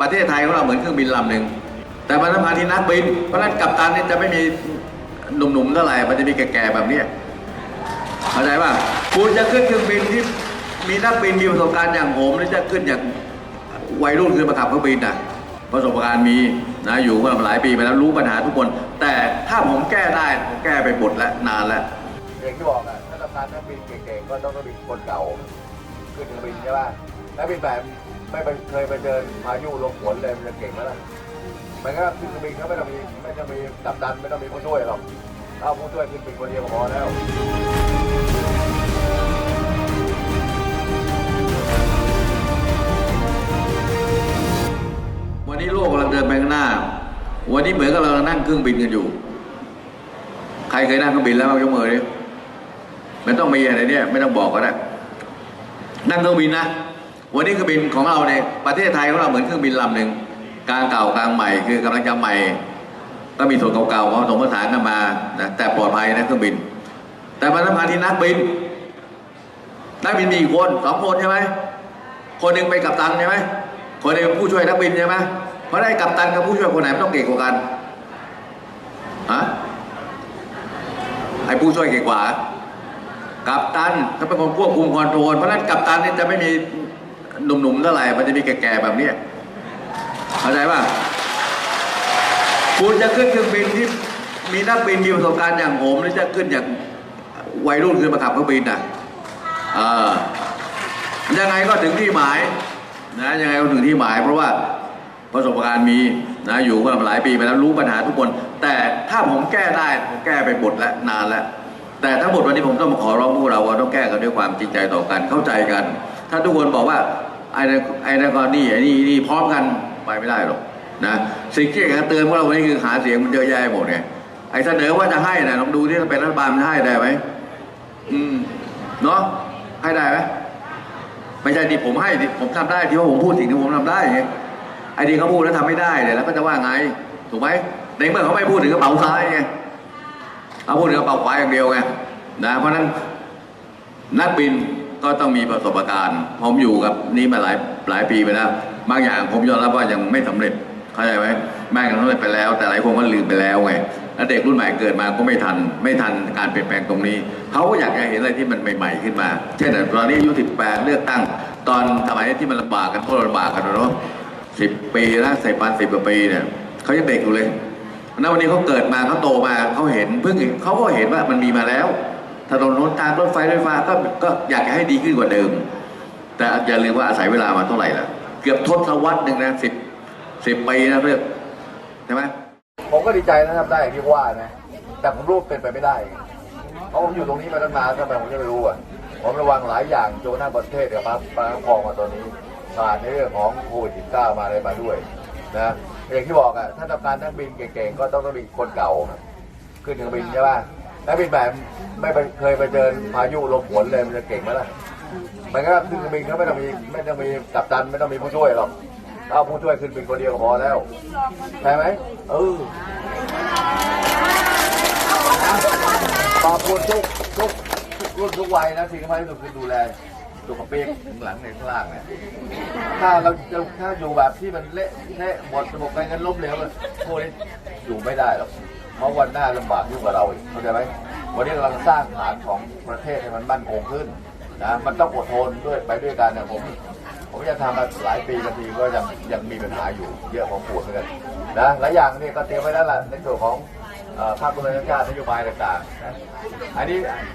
ประเทศไทยของเราเหมือนเครื่องบินลำหนึ่งแต่มันต้องมาที่นักบิน เพราะฉะนั้นกัปตันนี่จะไม่มีหนุ่มๆเท่าไหร่มันจะมีแก่ๆแบบนี้เข้าใจป่ะคุณจะขึ้นเครื่องบินที่มีนักบินมีประสบการณ์อย่างผมหรือจะขึ้นอย่างวัยรุ่นขึ้นมาขับเครื่องบินน่ะประสบการณ์มีนะอยู่มาหลายปีไปแล้วรู้ปัญหาทุกคน แต่ถ้าผมแก้ได้ผมแก้ไปหมดแล้วนานแล้วอย่างที่บอกอะถ้าทำงานนักบินเก่งๆก็ต้องนักบินคนเก่าขึ้นเครื่องบินใช่ป่ะนักบินแบบ ไม่ไปเคยไปเจอพายุลมฝนเลยมันจะเก่งไหมล่ะมันก็ขึ้นเครื่องบินเขาไม่ต้องมีไม่ต้องมีกัปตันไม่ต้องมีผู้ช่วยหรอกเอาผู้ช่วยขึ้นบินคนเดียวพอแล้ววันนี้โลกกำลังเดินไปข้างหน้า วันนี้เหมือนกับเรานั่งเครื่องบินกันอยู่ ใครเคยนั่งเครื่องบินแล้วบ้างยกมือดิมันต้องมีอะไรเนี่ย ไม่ต้องบอกก็ได้ นั่งเครื่องบินนะ วันนี้เครื่องบินของเราเนี่ยประเทศไทยของเราเหมือนเครื่องบินลำหนึ่งกลางเก่ากลางใหม่ คือกำลังจะใหม่ก็มีส่วนเก่าๆผสมผสานกันมานะแต่ปลอดภัยนะเครื่องบิน แต่มันต้งมาที่นักบินนักบินมีกี่คนสองคนใช่ไหมคนหนึ่งเป็นกัปตันใช่ไหมคนหนึ่งผู้ช่วยนักบินใช่ไหมเพราะได้กัปตันกับผู้ช่วยคนไหนมันต้องเก่งกว่ากันฮะไอ้ผู้ช่วยเก่งกว่า กัปตันเขาเป็นคนควบคุมคอนโทรลเพราะนั้นกัปตันนี่จะไม่มี หนุ่มๆเท่าไหร่มันจะมีแก่ๆแบบเนี้ยเข้าใจป่ะคุณจะขึ้นเครื่องบินที่มีนักบินมีประสบการณ์อย่างผมหรือจะขึ้นอย่างวัยรุ่นขึ้นมาขับเครื่องบินอะเออยังไงก็ถึงที่หมายนะยังไงก็ถึงที่หมาย เพราะว่าประสบการณ์มีนะอยู่มาหลายปีไปแล้วรู้ปัญหาทุกคน แต่ถ้าผมแก้ได้ผมแก้ไปหมดแล้วนานแล้ว แต่ทั้งหมดวันนี้ผมต้องมาขอร้องพวกเราว่าต้องแก้กันด้วยความจริงใจต่อกันเข้าใจกัน ถ้าทุกคนบอกว่า ไอ้นั่นไอ้นั่นก็นี่ไอ้นี่นี่พร้อมกันไปไม่ได้หรอกนะสิ่งที่อยากเตือนพวกเราวันนี้คือหาเสียงมันเยอะแยะหมดไงไอ้เสนอว่าจะให้นะลองดูที่ถ้าเป็นรัฐบาลมันให้ได้ไหมอืมเนาะให้ได้ไหมไม่ใช่ที่ผมให้ที่ผมทำได้ที่ว่าผมพูดสิ่งที่ผมทำได้ไงไอ้ที่เขาพูดแล้วทำไม่ได้เนี่ยแล้วก็จะว่าไง ถูกไหมในเมื่อเขาไม่พูดถึงกระเป๋าซ้ายไงเอาพูดถึงกระเป๋าขวาอย่างเดียวไงนะเพราะฉะนั้นนักบิน ก็ต้องมีประสบการณ์ ผมอยู่กับนี้มาหลายหลายปีไปแล้วบางอย่างผมยอมรับว่ายังไม่สำเร็จเข้าใจไหมแม่งสำเร็จไปแล้ว แต่หลายคนก็ลืมไปแล้วไงแล้วเด็กรุ่นใหม่เกิดมาก็ไม่ทัน ไม่ทันการเปลี่ยนแปลงตรงนี้ เขาก็อยากจะเห็นอะไรที่มันใหม่ๆขึ้นมา เช่นตอนนี้อายุ18 เลือกตั้ง ตอนสมัยที่มันลำบากกันโทษลำบากกันเนาะสิบปีแล้วสิบปันสิบกว่าปีเนี่ยเขายังเด็กอยู่เลยณวันนี้เขาเกิดมาเขาโตมาเขาเห็นเพิ่งเห็นเขาก็เห็นว่ามันมีมาแล้ว ถนนหนทางรถไฟรถไฟฟ้าก็ก็อยากจะให้ดีขึ้นกว่าเดิม แต่อย่าลืมว่าอาศัยเวลามาเท่าไหร่ละเกือบทศวรรษหนึ่งนะสิบสิบปีนะเพื่อนใช่ไหมผมก็ดีใจนะครับได้อย่างที่ว่านะ แต่ผมรู้เป็นไปไม่ได้เพราะผมอยู่ตรงนี้มาตั้งนานทำไมผมจะไม่รู้อะผมระวังหลายอย่างโจหน้าประเทศกับปลาปลาคลองมาตอนนี้ผ่านในเรื่องของโควิด19มาอะไรมาด้วยนะอย่างที่บอกอะถ้าทำการนักบินเก่งๆก็ต้องนักบินคนเก่าขึ้นเครื่องบินใช่ป่ะ นักบินแบบไม่เคยไปเจอพายุลมฝนเลยมันจะเก่งไหมล่ะมันก็ขึ้นเครื่อบินเขาไม่ต้องมีไม่ต้องมีกัปตันไม่ต้องมีผู้ช่วยหรอกเอาผู้ช่วยขึ้นบินคนเดียวก็พอแล้วใช่ไหมเออขอบคุณทุกทุกทุกรุ่นทุกวัยนะสิ่งที่สำคัญที่สุดคือดูแลสุขภาพข้างหลังในข้างล่างเนี่ยถ้าเราจะถ้าอยู่แบบที่มันเละเทะหมดระบบการเงินล้มเหลวเลยพวกนี้อยู่ไม่ได้หรอก เพราะวันหน้าลำบากยิ่งกว่าเราอีกเข้าใจไหมวันนี้กำลังสร้างฐานของประเทศให้มันมั่นคงขึ้นนะมันต้องอดทนด้วยไปด้วยกันนะผมผมจะทำมาหลายปีบางทีก็ยังยังมีปัญหาอยู่เยอะของปวดเหมือนกันนะหลายอย่างนี่ก็เตรียมไว้แล้วล่ะในส่วนของภาคบริหารชาตินโยบายต่างๆนะอันนี้